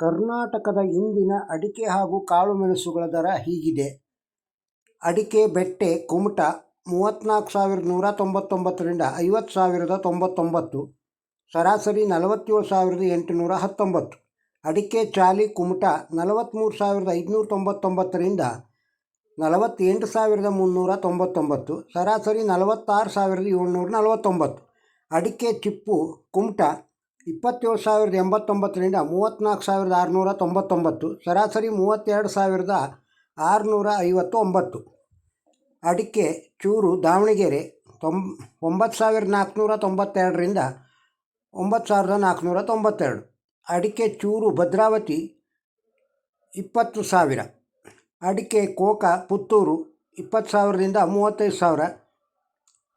ಕರ್ನಾಟಕದ ಇಂದಿನ ಅಡಿಕೆ ಹಾಗೂ ಕಾಳುಮೆಣಸುಗಳ ದರ ಹೀಗಿದೆ. ಅಡಿಕೆ ಬೆಟ್ಟೆ ಕುಮಟ ಮೂವತ್ತ್ನಾಲ್ಕು ಸಾವಿರದ ನೂರ ತೊಂಬತ್ತೊಂಬತ್ತರಿಂದ ಐವತ್ತು ಸಾವಿರದ ತೊಂಬತ್ತೊಂಬತ್ತು, ಸರಾಸರಿ ನಲವತ್ತೇಳು ಸಾವಿರದ ಎಂಟುನೂರ ಹತ್ತೊಂಬತ್ತು, ಅಡಿಕೆ ಚಾಲಿ ಕುಮಟ ನಲವತ್ತ್ಮೂರು ಸಾವಿರದ ಐದುನೂರ ತೊಂಬತ್ತೊಂಬತ್ತರಿಂದ ನಲವತ್ತೆಂಟು ಸಾವಿರದ ಮುನ್ನೂರ ತೊಂಬತ್ತೊಂಬತ್ತು, ಸರಾಸರಿ ನಲವತ್ತಾರು ಸಾವಿರದ ಏಳ್ನೂರ ನಲವತ್ತೊಂಬತ್ತು, ಅಡಿಕೆ ಚಿಪ್ಪು ಕುಮಟಾ ಇಪ್ಪತ್ತೇಳು ಸಾವಿರದ ಎಂಬತ್ತೊಂಬತ್ತರಿಂದ ಮೂವತ್ತ್ನಾಲ್ಕು ಸಾವಿರದ ಆರುನೂರ ತೊಂಬತ್ತೊಂಬತ್ತು, ಸರಾಸರಿ ಮೂವತ್ತೆರಡು ಸಾವಿರದ ಆರುನೂರ ಐವತ್ತು ಒಂಬತ್ತು ಅಡಿಕೆ, ಚೂರು, ದಾವಣಗೆರೆ ತೊಂಬ ಒಂಬತ್ತು ಸಾವಿರದ ನಾಲ್ಕುನೂರ ತೊಂಬತ್ತೆರಡರಿಂದ ಒಂಬತ್ತು ಸಾವಿರದ ನಾಲ್ಕುನೂರ ತೊಂಬತ್ತೆರಡು. ಅಡಿಕೆ, ಚೂರು, ಭದ್ರಾವತಿ ಇಪ್ಪತ್ತು ಸಾವಿರ. ಅಡಿಕೆ, ಕೋಕ, ಪುತ್ತೂರು ಇಪ್ಪತ್ತು ಸಾವಿರದಿಂದ ಮೂವತ್ತೈದು ಸಾವಿರ.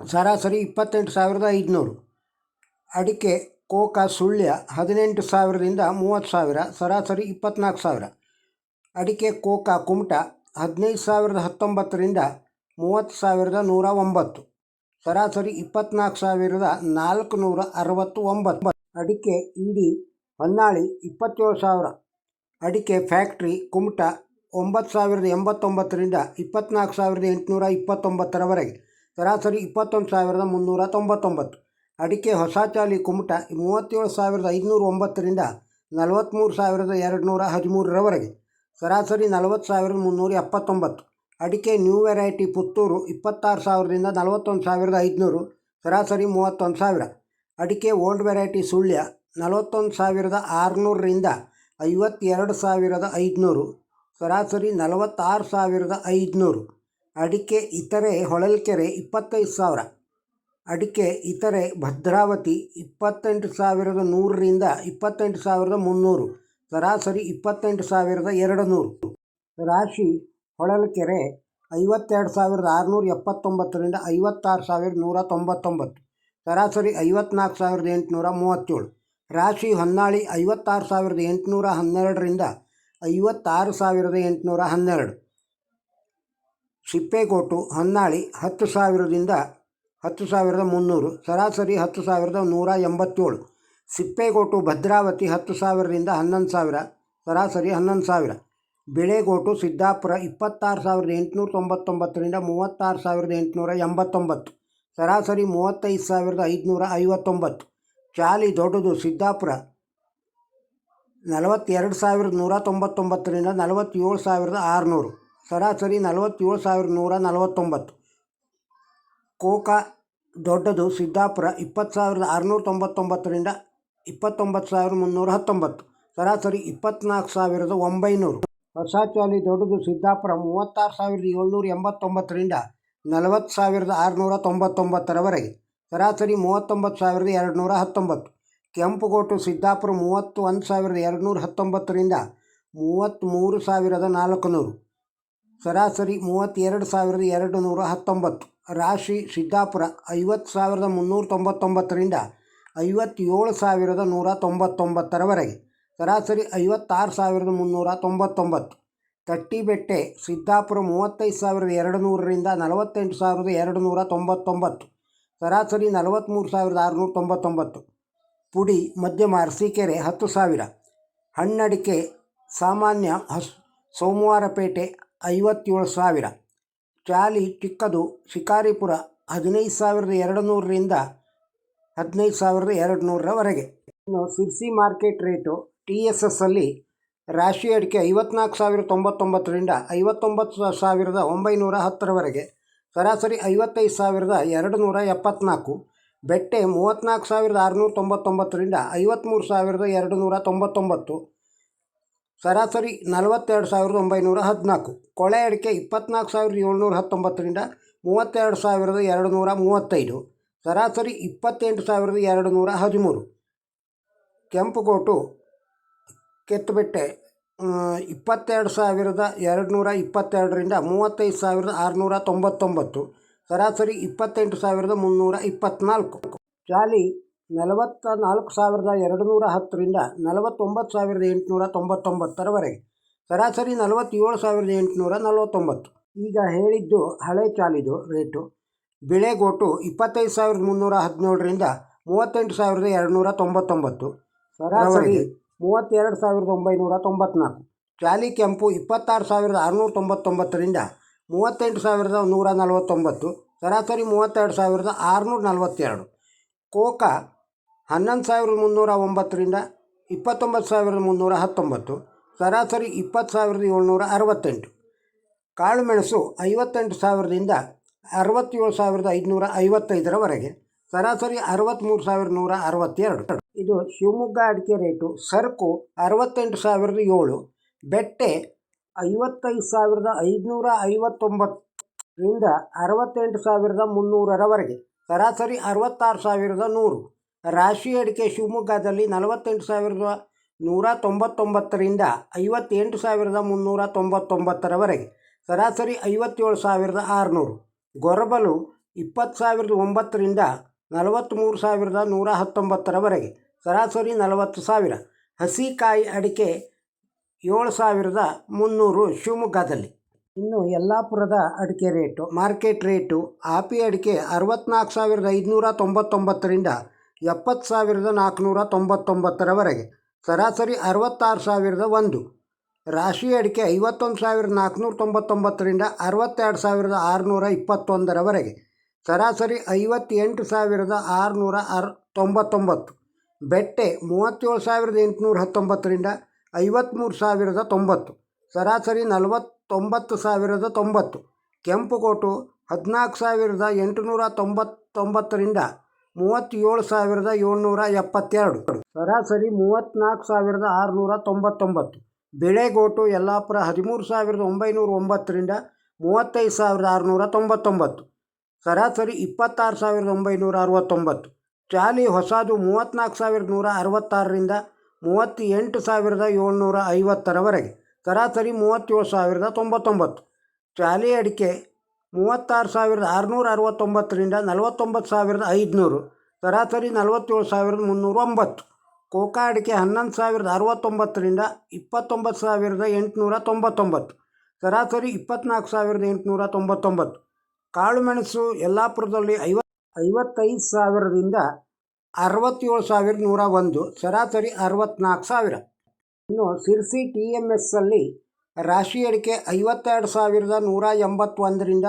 ಸರಾಸರಿ ಇಪ್ಪತ್ತೆಂಟು ಸಾವಿರದ ಐದುನೂರು. ಅಡಿಕೆ ಕೋಕ ಸುಳ್ಯ ಹದಿನೆಂಟು ಸಾವಿರದಿಂದ ಮೂವತ್ತು ಸಾವಿರ, ಸರಾಸರಿ ಇಪ್ಪತ್ತ್ನಾಲ್ಕು ಸಾವಿರ. ಅಡಿಕೆ ಕೋಕಾ ಕುಮಟ ಹದಿನೈದು ಸಾವಿರದ ಹತ್ತೊಂಬತ್ತರಿಂದ ಮೂವತ್ತು ಸಾವಿರದ ನೂರ ಒಂಬತ್ತು. ಸರಾಸರಿ ಇಪ್ಪತ್ತ್ನಾಲ್ಕು ಸಾವಿರದ ನಾಲ್ಕು ನೂರ ಅರವತ್ತು ಒಂಬತ್ತು ಅಡಿಕೆ ಇಡಿ ಹೊನ್ನಾಳಿ ಇಪ್ಪತ್ತೇಳು ಸಾವಿರ. ಅಡಿಕೆ ಫ್ಯಾಕ್ಟ್ರಿ ಕುಮಟ ಒಂಬತ್ತು ಸಾವಿರದ ಎಂಬತ್ತೊಂಬತ್ತರಿಂದ ಇಪ್ಪತ್ತ್ನಾಲ್ಕು ಸಾವಿರದ ಎಂಟುನೂರ ಇಪ್ಪತ್ತೊಂಬತ್ತರವರೆಗೆ. ಸರಾಸರಿ ಇಪ್ಪತ್ತೊಂದು ಸಾವಿರದ ಮುನ್ನೂರ ತೊಂಬತ್ತೊಂಬತ್ತು. ಅಡಿಕೆ ಹೊಸಚಾಲಿ ಕುಮಟ ಮೂವತ್ತೇಳು ಸಾವಿರದ ಐದುನೂರ ಒಂಬತ್ತರಿಂದ ನಲವತ್ತ್ಮೂರು ಸಾವಿರದ ಎರಡು ನೂರ ಹದಿಮೂರರವರೆಗೆ. ಸರಾಸರಿ ನಲವತ್ತು ಸಾವಿರದ ಮುನ್ನೂರ ಎಪ್ಪತ್ತೊಂಬತ್ತು. ಅಡಿಕೆ ನ್ಯೂ ವೆರೈಟಿ ಪುತ್ತೂರು ಇಪ್ಪತ್ತಾರು ಸಾವಿರದಿಂದ ನಲವತ್ತೊಂದು ಸಾವಿರದ ಐದುನೂರು, ಸರಾಸರಿ ಮೂವತ್ತೊಂದು ಸಾವಿರ. ಅಡಿಕೆ ಓಲ್ಡ್ ವೆರೈಟಿ ಸುಳ್ಯ ನಲವತ್ತೊಂದು ಸಾವಿರದ ಆರುನೂರರಿಂದ ಐವತ್ತೆರಡು ಸಾವಿರದ ಐದುನೂರು, ಸರಾಸರಿ ನಲವತ್ತಾರು ಸಾವಿರದ ಐದುನೂರು. ಅಡಿಕೆ ಇತರೆ ಹೊಳಲ್ಕೆರೆ ಇಪ್ಪತ್ತೈದು ಸಾವಿರ. ಅಡಿಕೆ, ಇತರೆ ಭದ್ರಾವತಿ ಇಪ್ಪತ್ತೆಂಟು ಸಾವಿರದ ನೂರರಿಂದ ಇಪ್ಪತ್ತೆಂಟು ಸಾವಿರದ ಮುನ್ನೂರು, ಸರಾಸರಿ ಇಪ್ಪತ್ತೆಂಟು ಸಾವಿರದ ಎರಡು ನೂರು ರಾಶಿ ಹೊಳಲ್ಕೆರೆ, ಐವತ್ತೆರಡು ಸಾವಿರದ ಆರುನೂರ ಎಪ್ಪತ್ತೊಂಬತ್ತರಿಂದ ಐವತ್ತಾರು ಸಾವಿರದ ನೂರ ತೊಂಬತ್ತೊಂಬತ್ತು, ಸರಾಸರಿ ಐವತ್ನಾಲ್ಕು ಸಾವಿರದ ಎಂಟುನೂರ ಮೂವತ್ತೇಳು. ರಾಶಿ ಹೊನ್ನಾಳಿ, ಐವತ್ತಾರು ಸಾವಿರದ ಎಂಟುನೂರ ಹನ್ನೆರಡರಿಂದ ಐವತ್ತಾರು ಸಾವಿರದ ಎಂಟುನೂರ ಹನ್ನೆರಡು. ಸಿಪ್ಪೆಗೋಟು ಹೊನ್ನಾಳಿ, ಹತ್ತು ಸಾವಿರದಿಂದ ಹತ್ತು ಸಾವಿರದ ಮುನ್ನೂರು, ಸರಾಸರಿ ಹತ್ತು ಸಾವಿರದ ನೂರ ಎಂಬತ್ತೇಳು, ಸಿಪ್ಪೆಗೋಟು ಭದ್ರಾವತಿ ಹತ್ತು ಸಾವಿರದಿಂದ ಹನ್ನೊಂದು ಸಾವಿರ, ಸರಾಸರಿ ಹನ್ನೊಂದು ಸಾವಿರ, ಬೆಳೆಗೋಟು ಸಿದ್ದಾಪುರ ಇಪ್ಪತ್ತಾರು ಸಾವಿರದ ಎಂಟುನೂರ ತೊಂಬತ್ತೊಂಬತ್ತರಿಂದ ಮೂವತ್ತಾರು ಸಾವಿರದ ಎಂಟುನೂರ ಎಂಬತ್ತೊಂಬತ್ತು, ಸರಾಸರಿ ಮೂವತ್ತೈದು ಸಾವಿರದ ಐದುನೂರ ಐವತ್ತೊಂಬತ್ತು, ಚಾಲಿ ದೊಡ್ಡದು ಸಿದ್ದಾಪುರ ನಲವತ್ತೆರಡು ಸಾವಿರದ ನೂರ ತೊಂಬತ್ತೊಂಬತ್ತರಿಂದ ನಲವತ್ತೇಳು ಸಾವಿರದ ಆರುನೂರು, ಸರಾಸರಿ ನಲವತ್ತೇಳು ಸಾವಿರದ ನೂರ ನಲವತ್ತೊಂಬತ್ತು. ಕೋಕಾ ದೊಡ್ಡದು ಸಿದ್ದಾಪುರ ಇಪ್ಪತ್ತು ಸಾವಿರದ ಆರುನೂರ ತೊಂಬತ್ತೊಂಬತ್ತರಿಂದ ಇಪ್ಪತ್ತೊಂಬತ್ತು ಸಾವಿರದ ಮುನ್ನೂರ ಹತ್ತೊಂಬತ್ತು ಸರಾಸರಿ ಇಪ್ಪತ್ತ್ನಾಲ್ಕು ಸಾವಿರದ ಒಂಬೈನೂರು. ಹೊಸ ಚಾಲಿ ದೊಡ್ಡದು ಸಿದ್ದಾಪುರ ಮೂವತ್ತಾರು ಸಾವಿರದ ಏಳ್ನೂರ ಎಂಬತ್ತೊಂಬತ್ತರಿಂದ ನಲವತ್ತು ಸಾವಿರದ ಆರುನೂರ ತೊಂಬತ್ತೊಂಬತ್ತರವರೆಗೆ ಸರಾಸರಿ ಮೂವತ್ತೊಂಬತ್ತು ಸಾವಿರದ ಎರಡು ನೂರ ಹತ್ತೊಂಬತ್ತು ಕೆಂಪುಗೋಟು ಸಿದ್ದಾಪುರ ಮೂವತ್ತು ಒಂದು ಸಾವಿರದ ಎರಡುನೂರ ಹತ್ತೊಂಬತ್ತರಿಂದ ಮೂವತ್ತ್ಮೂರು ಸಾವಿರದ ನಾಲ್ಕು ನೂರು ಸರಾಸರಿ ಮೂವತ್ತೆರಡು ಸಾವಿರದ ಎರಡು ನೂರ ಹತ್ತೊಂಬತ್ತು ರಾಶಿ ಸಿದ್ದಾಪುರ ಐವತ್ತು ಸಾವಿರದ ಮುನ್ನೂರ ತೊಂಬತ್ತೊಂಬತ್ತರಿಂದ ಐವತ್ತೇಳು ಸಾವಿರದ ನೂರ ತೊಂಬತ್ತೊಂಬತ್ತರವರೆಗೆ. ಸರಾಸರಿ ಐವತ್ತಾರು ಸಾವಿರದ ಮುನ್ನೂರ ತೊಂಬತ್ತೊಂಬತ್ತು. ತಟ್ಟಿಬೆಟ್ಟೆ ಸಿದ್ದಾಪುರ ಮೂವತ್ತೈದು ಸಾವಿರದ ಎರಡು ನೂರರಿಂದ ನಲವತ್ತೆಂಟು ಸಾವಿರದ ಎರಡು ನೂರ ತೊಂಬತ್ತೊಂಬತ್ತು. ಸರಾಸರಿ ನಲವತ್ತ್ಮೂರು ಸಾವಿರದ ಆರುನೂರ ತೊಂಬತ್ತೊಂಬತ್ತು. ಪುಡಿ, ಮಧ್ಯಮ ಅರಸೀಕೆರೆ ಹತ್ತು ಸಾವಿರ. ಹಣ್ಣಡಿಕೆ ಸಾಮಾನ್ಯ ಹಸ್, ಸೋಮವಾರಪೇಟೆ ಐವತ್ತೇಳು ಸಾವಿರ. ಚಾಲಿ ಚಿಕ್ಕದು ಶಿಕಾರಿಪುರ ಹದಿನೈದು ಸಾವಿರದ ಎರಡು ನೂರರಿಂದ ಹದಿನೈದು ಸಾವಿರದ ಎರಡು ನೂರರವರೆಗೆ ಇನ್ನು Sirsi market rate T S S ಅಲ್ಲಿ ರಾಶಿ ಅಡಿಕೆ ಐವತ್ನಾಲ್ಕು ಸಾವಿರದ ತೊಂಬತ್ತೊಂಬತ್ತರಿಂದ ಐವತ್ತೊಂಬತ್ತು ಸಾವಿರದ ಒಂಬೈನೂರ ಹತ್ತರವರೆಗೆ. ಸರಾಸರಿ ಐವತ್ತೈದು ಸಾವಿರದ ಎರಡು ನೂರ ಎಪ್ಪತ್ನಾಲ್ಕು. ಬೆಟ್ಟೆ ಮೂವತ್ತ್ನಾಲ್ಕು ಸಾವಿರದ ಆರುನೂರ ತೊಂಬತ್ತೊಂಬತ್ತರಿಂದ ಐವತ್ತ್ಮೂರು ಸಾವಿರದ ಎರಡು ನೂರ ತೊಂಬತ್ತೊಂಬತ್ತು. ಸರಾಸರಿ ನಲವತ್ತೆರಡು ಸಾವಿರದ ಒಂಬೈನೂರ ಹದಿನಾಲ್ಕು. ಕೊಳೆ ಅಡಿಕೆ ಇಪ್ಪತ್ನಾಲ್ಕು ಸಾವಿರದ ಏಳ್ನೂರ ಹತ್ತೊಂಬತ್ತರಿಂದ ಮೂವತ್ತೆರಡು ಸಾವಿರದ ಎರಡು ನೂರ ಮೂವತ್ತೈದು. ಸರಾಸರಿ ಇಪ್ಪತ್ತೆಂಟು ಸಾವಿರದ ಎರಡು ನೂರ ಹದಿಮೂರು. ಕೆಂಪುಗೋಟು ಕೆತ್ತಬೆಟ್ಟೆ ಇಪ್ಪತ್ತೆರಡು ಸಾವಿರದ ಎರಡು ನೂರ ಇಪ್ಪತ್ತೆರಡರಿಂದ ಮೂವತ್ತೈದು ಸಾವಿರದ ಆರುನೂರ ತೊಂಬತ್ತೊಂಬತ್ತು. ಸರಾಸರಿ ಇಪ್ಪತ್ತೆಂಟು ಸಾವಿರದ ಮುನ್ನೂರ ಇಪ್ಪತ್ತ್ನಾಲ್ಕು ಚಾಲಿ ನಲವತ್ತ ನಾಲ್ಕು ಸಾವಿರದ ಎರಡು ನೂರ ಹತ್ತರಿಂದ ನಲವತ್ತೊಂಬತ್ತು ಸಾವಿರದ ಎಂಟುನೂರ ತೊಂಬತ್ತೊಂಬತ್ತರವರೆಗೆ. ಸರಾಸರಿ ನಲವತ್ತೇಳು ಸಾವಿರದ ಎಂಟುನೂರ ನಲವತ್ತೊಂಬತ್ತು. ಈಗ ಹೇಳಿದ್ದು ಹಳೆ ಚಾಲಿದು ರೇಟು. ಬಿಳೆಗೋಟು ಇಪ್ಪತ್ತೈದು ಸಾವಿರದ ಮುನ್ನೂರ ಹದಿನೇಳರಿಂದ ಮೂವತ್ತೆಂಟು ಸಾವಿರದ ಎರಡುನೂರ ತೊಂಬತ್ತೊಂಬತ್ತು. ಸರಾಸರಿ ಮೂವತ್ತೆರಡು ಸಾವಿರದ ಒಂಬೈನೂರ ತೊಂಬತ್ನಾಲ್ಕು. ಚಾಲಿ ಕೆಂಪು ಇಪ್ಪತ್ತಾರು ಸಾವಿರದ ಆರುನೂರ ತೊಂಬತ್ತೊಂಬತ್ತರಿಂದ ಮೂವತ್ತೆಂಟು ಸಾವಿರದ ನೂರ ನಲವತ್ತೊಂಬತ್ತು. ಸರಾಸರಿ ಮೂವತ್ತೆರಡು ಸಾವಿರದ ಆರುನೂರ ನಲವತ್ತೆರಡು. ಕೋಕಾ ಹನ್ನೊಂದು ಸಾವಿರದ ಮುನ್ನೂರ ಒಂಬತ್ತರಿಂದ ಇಪ್ಪತ್ತೊಂಬತ್ತು ಸಾವಿರದ ಮುನ್ನೂರ ಹತ್ತೊಂಬತ್ತು, ಸರಾಸರಿ ಇಪ್ಪತ್ತು ಸಾವಿರದ ಏಳ್ನೂರ ಅರವತ್ತೆಂಟು. ಕಾಳುಮೆಣಸು ಐವತ್ತೆಂಟು ಸಾವಿರದಿಂದ ಅರವತ್ತೇಳು ಸಾವಿರದ ಐದುನೂರ ಐವತ್ತೈದರವರೆಗೆ, ಸರಾಸರಿ ಅರವತ್ತ್ಮೂರು ಸಾವಿರದ ನೂರ ಅರವತ್ತೆರಡು. ಇದು ಶಿವಮೊಗ್ಗ ಅಡಿಕೆ ರೇಟು, ಸರಕು ಅರವತ್ತೆಂಟು ಸಾವಿರದ ಏಳು, ಬೆಟ್ಟೆ ಐವತ್ತೈದು ಸಾವಿರದ ಐದುನೂರ ಐವತ್ತೊಂಬತ್ತರಿಂದ ಅರವತ್ತೆಂಟು ಸಾವಿರದ ಮುನ್ನೂರರವರೆಗೆ. ಸರಾಸರಿ ಅರವತ್ತಾರು ಸಾವಿರದ ನೂರು. ರಾಶಿ ಅಡಿಕೆ ಶಿವಮೊಗ್ಗದಲ್ಲಿ ನಲವತ್ತೆಂಟು ಸಾವಿರದ ನೂರ ತೊಂಬತ್ತೊಂಬತ್ತರಿಂದ ಐವತ್ತೆಂಟು ಸಾವಿರದ ಮುನ್ನೂರ ತೊಂಬತ್ತೊಂಬತ್ತರವರೆಗೆ. ಸರಾಸರಿ ಐವತ್ತೇಳು ಸಾವಿರದ ಆರುನೂರು. ಗೊರಬಲು ಇಪ್ಪತ್ತು ಸಾವಿರದ ಒಂಬತ್ತರಿಂದ ನಲವತ್ತ್ಮೂರು ಸಾವಿರದ ನೂರ ಹತ್ತೊಂಬತ್ತರವರೆಗೆ. ಸರಾಸರಿ ನಲವತ್ತು ಸಾವಿರ. ಹಸಿಕಾಯಿ ಅಡಿಕೆ ಏಳು ಸಾವಿರದ ಮುನ್ನೂರು ಶಿವಮೊಗ್ಗದಲ್ಲಿ. ಇನ್ನು ಯಲ್ಲಾಪುರದ ಅಡಿಕೆ ರೇಟು, ಮಾರ್ಕೆಟ್ ರೇಟು, ಆಪಿ ಅಡಿಕೆ ಅರವತ್ತ್ನಾಲ್ಕು ಸಾವಿರದ ಐದುನೂರ ತೊಂಬತ್ತೊಂಬತ್ತರಿಂದ ಎಪ್ಪತ್ತು ಸಾವಿರದ ನಾಲ್ಕುನೂರ ತೊಂಬತ್ತೊಂಬತ್ತರವರೆಗೆ, ಸರಾಸರಿ ಅರವತ್ತಾರು ಸಾವಿರದ ಒಂದು. ರಾಶಿ ಅಡಿಕೆ ಐವತ್ತೊಂದು ಸಾವಿರದ ನಾಲ್ಕುನೂರ ತೊಂಬತ್ತೊಂಬತ್ತರಿಂದ ಅರವತ್ತೆರಡು ಸಾವಿರದ ಆರುನೂರ ಇಪ್ಪತ್ತೊಂದರವರೆಗೆ, ಸರಾಸರಿ ಐವತ್ತೆಂಟು ಸಾವಿರದ ಆರುನೂರ ಅರ್ ತೊಂಬತ್ತೊಂಬತ್ತು. ಬೆಟ್ಟೆ ಮೂವತ್ತೇಳು ಸಾವಿರದ ಎಂಟುನೂರ ಹತ್ತೊಂಬತ್ತರಿಂದ ಐವತ್ತ್ಮೂರು ಸಾವಿರದ ತೊಂಬತ್ತು. ಸರಾಸರಿ ನಲವತ್ತೊಂಬತ್ತು ಸಾವಿರದ ತೊಂಬತ್ತು. ಕೆಂಪುಕೋಟು ಹದಿನಾಲ್ಕು ಸಾವಿರದ ಎಂಟುನೂರ ತೊಂಬತ್ತೊಂಬತ್ತರಿಂದ ಮೂವತ್ತೇಳು ಸಾವಿರದ ಏಳ್ನೂರ ಎಪ್ಪತ್ತೆರಡು. ಸರಾಸರಿ ಮೂವತ್ತ್ನಾಲ್ಕು ಸಾವಿರದ ಆರುನೂರ ತೊಂಬತ್ತೊಂಬತ್ತು. ಬೆಳೆಗೋಟು ಯಲ್ಲಾಪುರ ಹದಿಮೂರು ಸಾವಿರದ ಒಂಬೈನೂರ ಒಂಬತ್ತರಿಂದ ಮೂವತ್ತೈದು ಸಾವಿರದ ಆರುನೂರ ತೊಂಬತ್ತೊಂಬತ್ತು. ಸರಾಸರಿ ಇಪ್ಪತ್ತಾರು ಸಾವಿರದ ಒಂಬೈನೂರ ಅರವತ್ತೊಂಬತ್ತು. ಚಾಲಿ ಹೊಸದು ಮೂವತ್ತ್ನಾಲ್ಕು ಸಾವಿರದ ನೂರ ಅರವತ್ತಾರರಿಂದ ಮೂವತ್ತೆಂಟು ಸಾವಿರದ ಏಳ್ನೂರ ಐವತ್ತರವರೆಗೆ. ಸರಾಸರಿ ಮೂವತ್ತೇಳು ಸಾವಿರದ ತೊಂಬತ್ತೊಂಬತ್ತು. ಚಾಲಿ ಅಡಿಕೆ ಮೂವತ್ತಾರು ಸಾವಿರದ ಆರುನೂರ ಅರವತ್ತೊಂಬತ್ತರಿಂದ ನಲವತ್ತೊಂಬತ್ತು ಸಾವಿರದ ಐದುನೂರು. ಸರಾಸರಿ ನಲವತ್ತೇಳು ಸಾವಿರದ ಮುನ್ನೂರ ಒಂಬತ್ತು. ಕೋಕಾ ಅಡಿಕೆ ಹನ್ನೊಂದು ಸಾವಿರದ ಅರವತ್ತೊಂಬತ್ತರಿಂದ ಇಪ್ಪತ್ತೊಂಬತ್ತು ಸಾವಿರದ ಎಂಟುನೂರ ತೊಂಬತ್ತೊಂಬತ್ತು. ಸರಾಸರಿ ಇಪ್ಪತ್ತ್ನಾಲ್ಕು ಸಾವಿರದ ಎಂಟುನೂರ ತೊಂಬತ್ತೊಂಬತ್ತು. ಕಾಳುಮೆಣಸು ಯಲ್ಲಾಪುರದಲ್ಲಿ ಐವ ಐವತ್ತೈದು ಸಾವಿರದಿಂದ ಅರವತ್ತೇಳು ಸಾವಿರದ ನೂರ ಒಂದು. ಸರಾಸರಿ ಅರವತ್ತ್ನಾಲ್ಕು ಸಾವಿರ. ಇನ್ನು ಸಿರ್ಸಿ ಟಿ ಎಂ ಎಸ್ಸಲ್ಲಿ ರಾಶಿ ಅಡಿಕೆ ಐವತ್ತೆರಡು ಸಾವಿರದ ನೂರ ಎಂಬತ್ತೊಂದರಿಂದ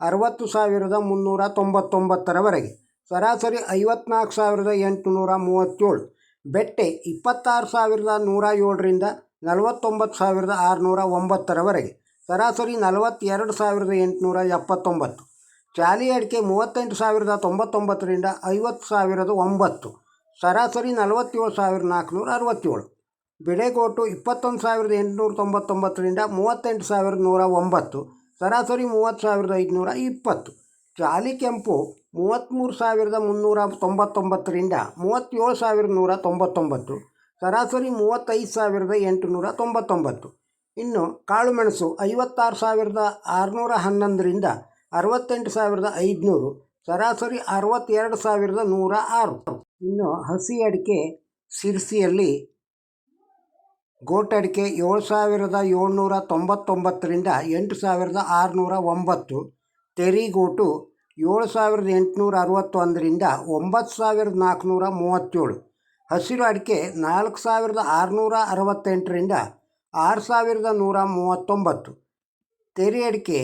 ಅರವತ್ತು ಸಾವಿರದ ಮುನ್ನೂರ ತೊಂಬತ್ತೊಂಬತ್ತರವರೆಗೆ. ಸರಾಸರಿ ಐವತ್ನಾಲ್ಕು ಸಾವಿರದ ಎಂಟುನೂರ ಮೂವತ್ತೇಳು. ಬೆಟ್ಟೆ ಇಪ್ಪತ್ತಾರು ಸಾವಿರದ ನೂರ ಏಳರಿಂದ ನಲವತ್ತೊಂಬತ್ತು ಸಾವಿರದ ಆರುನೂರ ಒಂಬತ್ತರವರೆಗೆ. ಸರಾಸರಿ ನಲವತ್ತೆರಡು ಸಾವಿರದ ಎಂಟುನೂರ ಎಪ್ಪತ್ತೊಂಬತ್ತು. ಚಾಲಿ ಅಡಿಕೆ ಮೂವತ್ತೆಂಟು ಸಾವಿರದ ತೊಂಬತ್ತೊಂಬತ್ತರಿಂದ ಐವತ್ತು ಸಾವಿರದ ಒಂಬತ್ತು. ಸರಾಸರಿ ನಲವತ್ತೇಳು ಸಾವಿರದ ನಾಲ್ಕುನೂರ ಅರವತ್ತೇಳು. ಬೆಳೆಗೋಟು ಇಪ್ಪತ್ತೊಂದು ಸಾವಿರದ ಎಂಟುನೂರ ತೊಂಬತ್ತೊಂಬತ್ತರಿಂದ ಮೂವತ್ತೆಂಟು ಸಾವಿರದ ನೂರ ಒಂಬತ್ತು, ಸರಾಸರಿ ಮೂವತ್ತು ಸಾವಿರದ ಐದುನೂರ ಇಪ್ಪತ್ತು, ಜಾಲಿ ಕೆಂಪು ಮೂವತ್ತ್ಮೂರು ಸಾವಿರದ ಮುನ್ನೂರ ತೊಂಬತ್ತೊಂಬತ್ತರಿಂದ ಮೂವತ್ತೇಳು ಸಾವಿರದ ನೂರ ತೊಂಬತ್ತೊಂಬತ್ತು, ಸರಾಸರಿ ಮೂವತ್ತೈದು ಸಾವಿರದ ಎಂಟುನೂರ ತೊಂಬತ್ತೊಂಬತ್ತು. ಇನ್ನು ಕಾಳುಮೆಣಸು ಐವತ್ತಾರು ಸಾವಿರದ ಆರುನೂರ ಹನ್ನೊಂದರಿಂದ ಅರವತ್ತೆಂಟು ಸಾವಿರದ ಐದುನೂರು, ಸರಾಸರಿ ಅರವತ್ತೆರಡು ಸಾವಿರದ ನೂರ ಆರು. ಇನ್ನು ಹಸಿ ಅಡಿಕೆ ಸಿರ್ಸಿಯಲ್ಲಿ ಗೋಟಡಿಕೆ ಏಳು ಸಾವಿರದ ಏಳ್ನೂರ ತೊಂಬತ್ತೊಂಬತ್ತರಿಂದ ಎಂಟು ಸಾವಿರದ ಆರುನೂರ ಒಂಬತ್ತು, ತೆರಿಗೋಟು ಏಳು ಸಾವಿರದ ಎಂಟುನೂರ ಅರವತ್ತೊಂದರಿಂದ ಒಂಬತ್ತು ಸಾವಿರದ ನಾಲ್ಕುನೂರ ಮೂವತ್ತೇಳು, ಹಸಿರು ಅಡಿಕೆ ನಾಲ್ಕು ಸಾವಿರದ ಆರುನೂರ ಅರವತ್ತೆಂಟರಿಂದ ಆರು ಸಾವಿರದ ನೂರ ಮೂವತ್ತೊಂಬತ್ತು, ತೆರಿ ಅಡಿಕೆ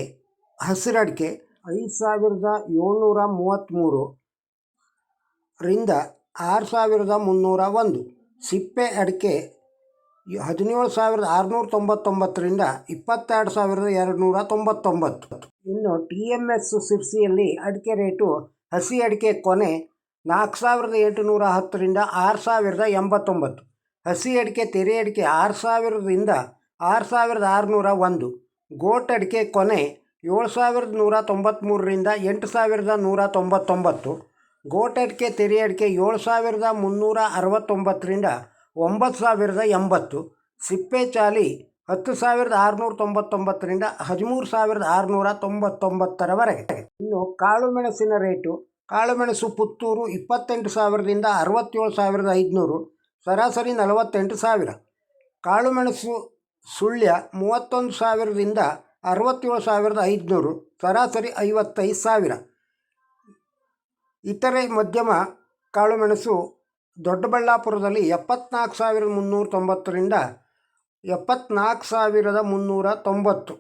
ಹಸಿರು ಅಡಿಕೆ ಐದು ಸಾವಿರದ ಏಳ್ನೂರ ಮೂವತ್ತ್ಮೂರು ರಿಂದ ಆರು ಸಾವಿರದ ಮುನ್ನೂರ ಒಂದು, ಸಿಪ್ಪೆ ಅಡಿಕೆ ಹದಿನೇಳು ಸಾವಿರದ ಆರುನೂರ ತೊಂಬತ್ತೊಂಬತ್ತರಿಂದ ಇಪ್ಪತ್ತೆರಡು ಸಾವಿರದ ಎರಡು ನೂರ ತೊಂಬತ್ತೊಂಬತ್ತು. ಇನ್ನು ಟಿ ಎಂ ಎಸ್ ಸಿರ್ಸಿಯಲ್ಲಿ ಅಡಿಕೆ ರೇಟು ಹಸಿ ಅಡಿಕೆ ಕೊನೆ ನಾಲ್ಕು ಸಾವಿರದ ಎಂಟುನೂರ ಹತ್ತರಿಂದ ಆರು ಸಾವಿರದ ಎಂಬತ್ತೊಂಬತ್ತು. ಹಸಿ ಅಡಿಕೆ, ತೆರೆ ಅಡಿಕೆ ಆರು ಸಾವಿರದಿಂದ ಆರು ಸಾವಿರದ ಆರುನೂರ ಒಂದು. ಗೋಟ್ ಅಡಿಕೆ ಕೊನೆ ಏಳು ಸಾವಿರದ ನೂರ ತೊಂಬತ್ತ್ಮೂರರಿಂದ ಎಂಟು ಸಾವಿರದ ನೂರ ತೊಂಬತ್ತೊಂಬತ್ತು. ಗೋಟ್ ಅಡಿಕೆ, ತೆರೆ ಅಡಿಕೆ ಏಳು ಸಾವಿರದ ಮುನ್ನೂರ ಅರವತ್ತೊಂಬತ್ತರಿಂದ ಒಂಬತ್ತು ಸಾವಿರದ ಎಂಬತ್ತು, ಸಿಪ್ಪೆ ಚಾಲಿ ಹತ್ತು ಸಾವಿರದ ಆರುನೂರ ತೊಂಬತ್ತೊಂಬತ್ತರಿಂದ ಹದಿಮೂರು ಸಾವಿರದ ಆರುನೂರ ತೊಂಬತ್ತೊಂಬತ್ತರವರೆಗೆ. ಇನ್ನು ಕಾಳುಮೆಣಸಿನ ರೇಟು ಕಾಳುಮೆಣಸು ಪುತ್ತೂರು ಇಪ್ಪತ್ತೆಂಟು ಸಾವಿರದಿಂದ ಅರವತ್ತೇಳು ಸಾವಿರದ ಐದುನೂರು, ಸರಾಸರಿ ನಲವತ್ತೆಂಟು ಸಾವಿರ. ಕಾಳುಮೆಣಸು ಸುಳ್ಯ ಮೂವತ್ತೊಂದು ಸಾವಿರದಿಂದ ಅರವತ್ತೇಳು ಸಾವಿರದ ಐದುನೂರು, ಸರಾಸರಿ ಐವತ್ತೈದು ಸಾವಿರ. ಇತರೆ ಮಧ್ಯಮ ಕಾಳುಮೆಣಸು ದೊಡ್ಡಬಳ್ಳಾಪುರದಲ್ಲಿ ಎಪ್ಪತ್ನಾಲ್ಕು ಸಾವಿರದ ಮುನ್ನೂರ ತೊಂಬತ್ತರಿಂದ ಎಪ್ಪತ್ನಾಲ್ಕು ಸಾವಿರದ ಮುನ್ನೂರ ತೊಂಬತ್ತು.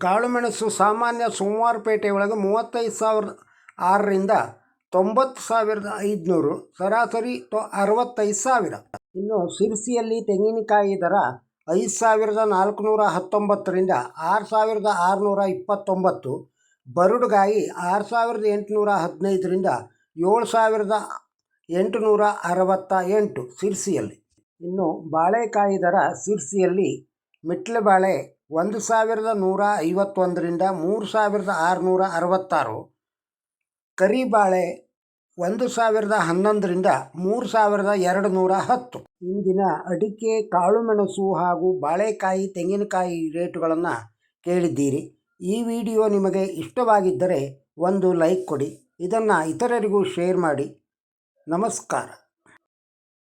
ಕಾಳುಮೆಣಸು ಸಾಮಾನ್ಯ ಸೋಮವಾರಪೇಟೆ ಒಳಗೆ ಮೂವತ್ತೈದು ಸಾವಿರದ ಆರರಿಂದ ತೊಂಬತ್ತು ಸಾವಿರದ ಐದುನೂರು, ಸರಾಸರಿ ತೊ ಅರವತ್ತೈದು ಸಾವಿರ. ಇನ್ನು ಸಿರ್ಸಿಯಲ್ಲಿ ತೆಂಗಿನಕಾಯಿ ದರ ಐದು ಸಾವಿರದ ನಾಲ್ಕುನೂರ ಹತ್ತೊಂಬತ್ತರಿಂದ ಆರು ಸಾವಿರದ ಆರುನೂರ ಇಪ್ಪತ್ತೊಂಬತ್ತು. ಬರುಡುಗಾಯಿ ಆರು ಸಾವಿರದ ಎಂಟುನೂರ ಹದಿನೈದರಿಂದ ಏಳು ಸಾವಿರದ ಎಂಟುನೂರ ಅರವತ್ತ ಎಂಟು ಸಿರ್ಸಿಯಲ್ಲಿ. ಇನ್ನು ಬಾಳೆಕಾಯಿ ದರ ಸಿರ್ಸಿಯಲ್ಲಿ ಮಿಟ್ಲೆ ಬಾಳೆ ಒಂದು ಸಾವಿರದ ನೂರ ಐವತ್ತೊಂದರಿಂದ ಮೂರು ಸಾವಿರದ ಆರುನೂರ ಅರವತ್ತಾರು ಕರಿಬಾಳೆ ಒಂದು ಸಾವಿರದ ಹನ್ನೊಂದರಿಂದ ಮೂರು ಸಾವಿರದ ಎರಡು ನೂರ ಹತ್ತು ಇಂದಿನ ಅಡಿಕೆ, ಕಾಳುಮೆಣಸು ಹಾಗೂ ಬಾಳೆಕಾಯಿ, ತೆಂಗಿನಕಾಯಿ ರೇಟುಗಳನ್ನು ಕೇಳಿದ್ದೀರಿ. ಈ ವಿಡಿಯೋ ನಿಮಗೆ ಇಷ್ಟವಾಗಿದ್ದರೆ ಒಂದು ಲೈಕ್ ಕೊಡಿ. ಇದನ್ನು ಇತರರಿಗೂ ಶೇರ್ ಮಾಡಿ. ನಮಸ್ಕಾರ